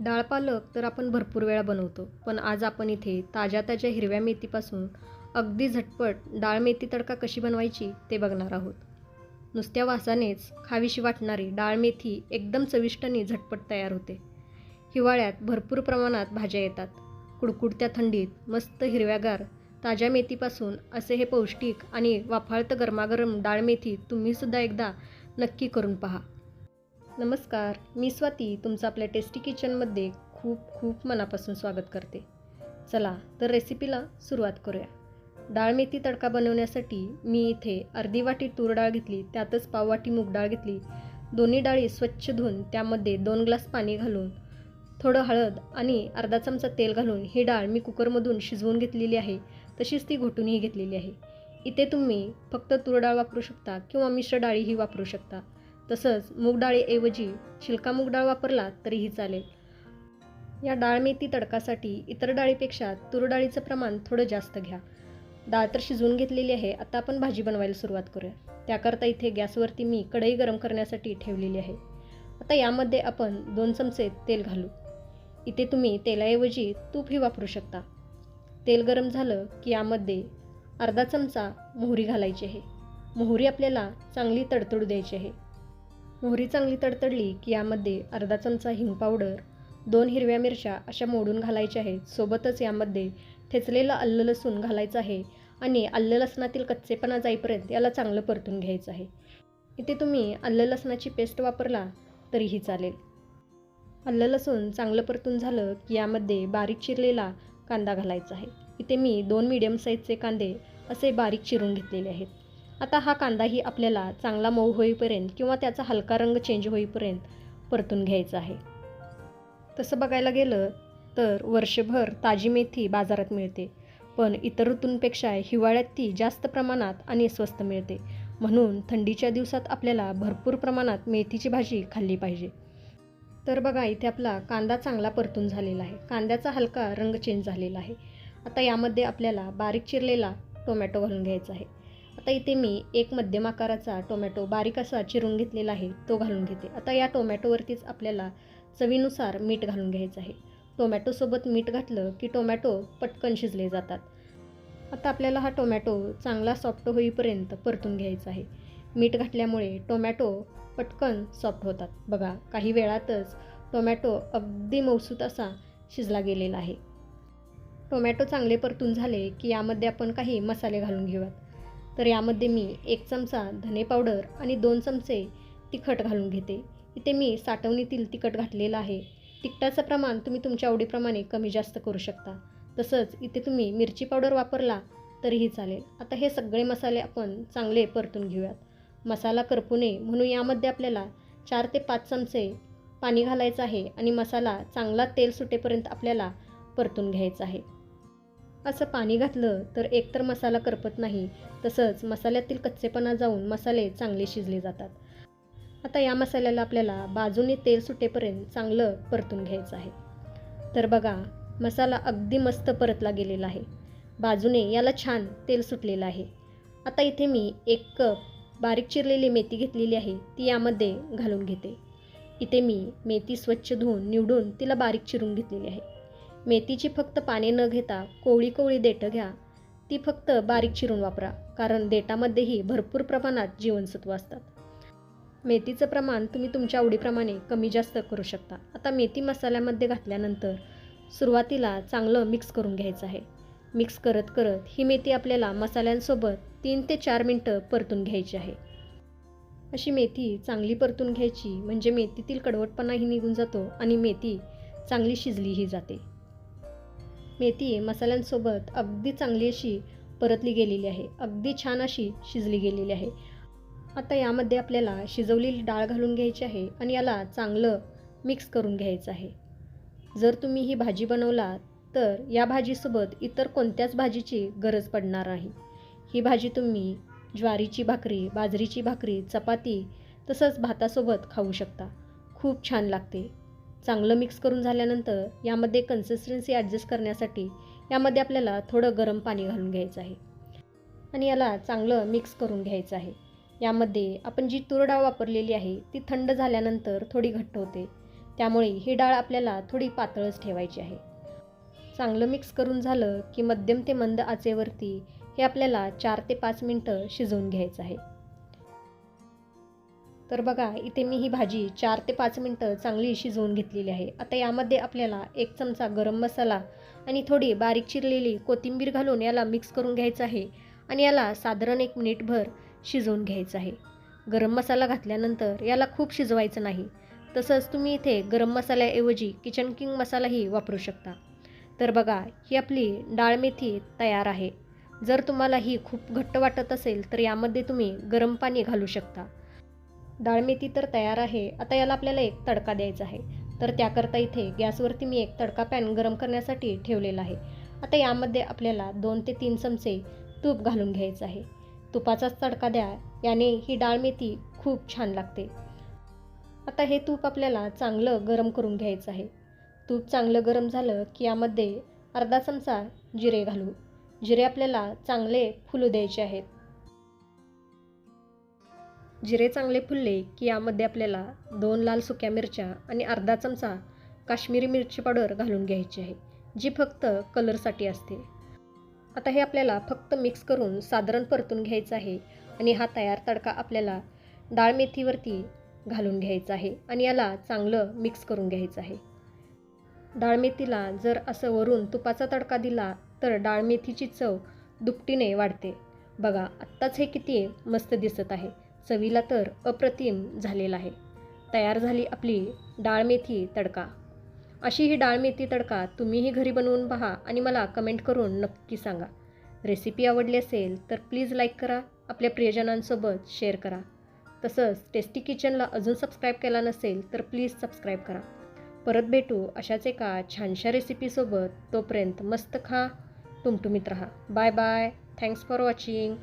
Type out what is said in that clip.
डाळ पालक तर आपण भरपूर वेळा बनवतो. पण आज आपण इथे ताज्या ताज्या हिरव्या मेथीपासून अगदी झटपट डाळ मेथी तडका कशी बनवायची ते बघणार आहोत. नुसत्या वासानेच खावीशी वाटणारी डाळ मेथी एकदम चविष्ट झटपट तयार होते. हिवाळ्यात भरपूर प्रमाणात भाज्या येतात. कुडकुडत्या थंडीत मस्त हिरव्यागार ताज्या मेथीपासून असे हे पौष्टिक आणि वाफाळतं गरमागरम डाळ मेथी तुम्हीसुद्धा एकदा नक्की करून पहा. नमस्कार मी स्वाती तुमचं आपल्या टेस्टी किचनमध्ये खूप खूप मनापासून स्वागत करते. चला तर रेसिपीला सुरुवात करूया. डाळ मेथी तडका बनवण्यासाठी मी इथे अर्धी वाटी तूर डाळ घेतली त्यातच पाववाटी मूग डाळ घेतली. दोन्ही डाळी स्वच्छ धुवून त्यामध्ये दोन ग्लास पाणी घालून थोडं हळद आणि अर्धा चमचा तेल घालून ही डाळ मी कुकरमधून शिजवून घेतलेली आहे. तशीच ती घोटूनही घेतलेली आहे. इथे तुम्ही फक्त तूर डाळ वापरू शकता किंवा मिश्र डाळीही वापरू शकता. तसंच मूग डाळीऐवजी छिलका मूग डाळ वापरला तरीही चालेल. या डाळ मेथी तडकासाठी इतर डाळीपेक्षा तूर डाळीचं प्रमाण थोडं जास्त घ्या. डाळ तर शिजवून घेतलेली आहे आता आपण भाजी बनवायला सुरुवात करूया. त्याकरता इथे गॅसवरती मी कढई गरम करण्यासाठी ठेवलेली आहे. आता यामध्ये आपण दोन चमचे तेल घालू. इथे तुम्ही तेलाऐवजी तूपही वापरू शकता. तेल गरम झालं की यामध्ये अर्धा चमचा मोहरी घालायची आहे. मोहरी आपल्याला चांगली तडतडू द्यायची आहे. मोहरी चांगली तडतडली की यामध्ये अर्धा चमचा हिंग पावडर दोन हिरव्या मिरच्या अशा मोडून घालायच्या आहेत. सोबतच यामध्ये ठेचलेलं अल्ल लसूण घालायचं आहे आणि अल्ल लसणातील कच्चेपणा जाईपर्यंत याला चांगलं परतून घ्यायचं आहे. इथे तुम्ही अल्ल लसणाची पेस्ट वापरला तरीही चालेल. अल्ल लसूण चांगलं परतून झालं की यामध्ये बारीक चिरलेला कांदा घालायचा आहे. इथे मी दोन मीडियम साईजचे कांदे असे बारीक चिरून घेतलेले आहेत. आता हा कांदाही आपल्याला चांगला मऊ होईपर्यंत किंवा त्याचा हलका रंग चेंज होईपर्यंत परतून घ्यायचा आहे. तसं बघायला गेलं तर वर्षभर ताजी मेथी बाजारात मिळते पण इतर ऋतूंपेक्षा हिवाळ्यात ती जास्त प्रमाणात आणि स्वस्त मिळते. म्हणून थंडीच्या दिवसात आपल्याला भरपूर प्रमाणात मेथीची भाजी खाल्ली पाहिजे. तर बघा इथे आपला कांदा चांगला परतून झालेला आहे. कांद्याचा हलका रंग चेंज झालेला आहे. आता यामध्ये आपल्याला बारीक चिरलेला टोमॅटो घालून घ्यायचा आहे. आता इथे मी एक मध्यम आकाराचा टोमॅटो बारीक असा चिरून घेतलेला आहे तो घालून घेते. आता या टोमॅटोवरतीच आपल्याला चवीनुसार मीठ घालून घ्यायचं आहे. टोमॅटोसोबत मीठ घातलं की टोमॅटो पटकन शिजले जातात. आता आपल्याला हा टोमॅटो चांगला सॉफ्ट होईपर्यंत परतून घ्यायचा आहे. मीठ घातल्यामुळे टोमॅटो पटकन सॉफ्ट होतात. बघा काही वेळातच टोमॅटो अगदी मौसूत असा शिजला गेलेला आहे. टोमॅटो चांगले परतून झाले की यामध्ये आपण काही मसाले घालून घेऊयात. तर यामध्ये मी एक चमचा धने पावडर आणि दोन चमचे तिखट घालून घेते. इथे मी साठवणीतील तिखट घातलेलं आहे. तिखटाचं प्रमाण तुम्ही तुमच्या आवडीप्रमाणे कमी जास्त करू शकता. तसंच इथे तुम्ही मिरची पावडर वापरला तरीही चालेल. आता हे सगळे मसाले आपण चांगले परतून घेऊयात. मसाला करपू नये म्हणून यामध्ये आपल्याला चार ते पाच चमचे पाणी घालायचं आहे आणि मसाला चांगला तेल सुटेपर्यंत आपल्याला परतून घ्यायचा आहे. असं पाणी घातलं तर एकतर मसाला करपत नाही. तसंच मसाल्यातील कच्चेपणा जाऊन मसाले चांगले शिजले जातात. आता या मसाल्याला आपल्याला बाजूने तेल सुटेपर्यंत चांगलं परतून घ्यायचं आहे. तर बघा मसाला अगदी मस्त परतला गेलेला आहे. बाजूने याला छान तेल सुटलेलं आहे. आता इथे मी एक कप बारीक चिरलेली मेथी घेतलेली आहे ती यामध्ये घालून घेते. इथे मी मेथी स्वच्छ धुवून निवडून तिला बारीक चिरून घेतलेली आहे. मेथीची फक्त पाने न घेता कोवळी कोवळी देठं घ्या. ती फक्त बारीक चिरून वापरा कारण देठामध्येही भरपूर प्रमाणात जीवनसत्व असतात. मेथीचं प्रमाण तुम्ही तुमच्या आवडीप्रमाणे कमी जास्त करू शकता. आता मेथी मसाल्यामध्ये घातल्यानंतर सुरुवातीला चांगलं मिक्स करून घ्यायचं आहे. मिक्स करत करत ही मेथी आपल्याला मसाल्यांसोबत तीन ते चार मिनटं परतून घ्यायची आहे. अशी मेथी चांगली परतून घ्यायची म्हणजे मेथीतील कडवटपणाही निघून जातो आणि मेथी चांगली शिजलीही जाते. मेथी मसाल्यांसोबत अगदी चांगली अशी परतली गेलेली आहे. अगदी छान अशी शिजली गेलेली आहे. आता यामध्ये आपल्याला शिजवलेली डाळ घालून घ्यायची आहे आणि याला चांगलं मिक्स करून घ्यायचं आहे. जर तुम्ही ही भाजी बनवला तर या भाजीसोबत इतर कोणत्याच भाजीची गरज पडणार नाही. ही भाजी तुम्ही ज्वारीची भाकरी बाजरीची भाकरी चपाती तसंच भातासोबत खाऊ शकता. खूप छान लागते. चांगलं मिक्स करून झाल्यानंतर यामध्ये कन्सिस्टन्सी ॲडजस्ट करण्यासाठी यामध्ये आपल्याला थोडं गरम पाणी घालून घ्यायचं आहे. आणि याला चांगलं मिक्स करून घ्यायचं आहे. यामध्ये आपण जी तूर डाळ वापरलेली आहे ती थंड झाल्यानंतर थोडी घट्ट होते. त्यामुळे ही डाळ आपल्याला थोडी पातळच ठेवायची आहे. चांगलं मिक्स करून झालं की मध्यम ते मंद आचेवरती हे आपल्याला चार ते पाच मिनटं शिजवून घ्यायचं आहे. तर बघा इथे मी ही भाजी चार ते पाच मिनटं चांगली शिजवून घेतलेली आहे. आता यामध्ये आपल्याला एक चमचा गरम मसाला आणि थोडी बारीक चिरलेली कोथिंबीर घालून याला मिक्स करून घ्यायचं आहे आणि याला साधारण एक मिनिटभर शिजवून घ्यायचं आहे. गरम मसाला घातल्यानंतर याला खूप शिजवायचं नाही. तसंच तुम्ही इथे गरम मसाल्याऐवजी किचन किंग मसालाही वापरू शकता. तर बघा ही आपली डाळ मेथी तयार आहे. जर तुम्हाला ही खूप घट्ट वाटत असेल तर यामध्ये तुम्ही गरम पाणी घालू शकता. डाळ मेथी तर तयार आहे. आता याला आपल्याला एक तडका द्यायचा आहे. तर त्याकरता इथे गॅसवरती मी एक तडका पॅन गरम करण्यासाठी ठेवलेला आहे. आता यामध्ये आपल्याला दोन ते तीन चमचे तूप घालून घ्यायचं आहे. तुपाचाच तडका द्या. याने ही डाळ मेथी खूप छान लागते. आता हे तूप आपल्याला चांगलं गरम करून घ्यायचं आहे. तूप चांगलं गरम झालं की यामध्ये अर्धा चमचा जिरे घालू. जिरे आपल्याला चांगले फुलू द्यायचे आहेत. जिरे चांगले फुलले की यामध्ये आपल्याला दोन लाल सुक्या मिरच्या आणि अर्धा चमचा काश्मीरी मिरची पावडर घालून घ्यायची आहे जी फक्त कलरसाठी असते. आता हे आपल्याला फक्त मिक्स करून साधारण परतून घ्यायचं आहे आणि हा तयार तडका आपल्याला डाळ मेथीवरती घालून घ्यायचा आहे आणि याला चांगलं मिक्स करून घ्यायचं आहे. डाळ मेथीला जर असं वरून तुपाचा तडका दिला तर डाळ मेथीची चव दुपटीने वाढते. बघा आत्ताच हे किती मस्त दिसत आहे. चवीला तर अप्रतिम झालेला आहे. तयार झाली आपली डाळ मेथी तडका. अशी ही डाळ मेथी तडका तुम्हीही घरी बनवून पहा आणि मला कमेंट करून नक्की सांगा. रेसिपी आवडली असेल तर प्लीज लाईक करा आपल्या प्रियजनांसोबत शेअर करा. तसंच टेस्टी किचनला अजून सबस्क्राईब केला नसेल तर प्लीज सबस्क्राईब करा. परत भेटू अशाच एका छानशा रेसिपीसोबत तोपर्यंत मस्त खा टुमटुमीत राहा. Bye bye thanks for watching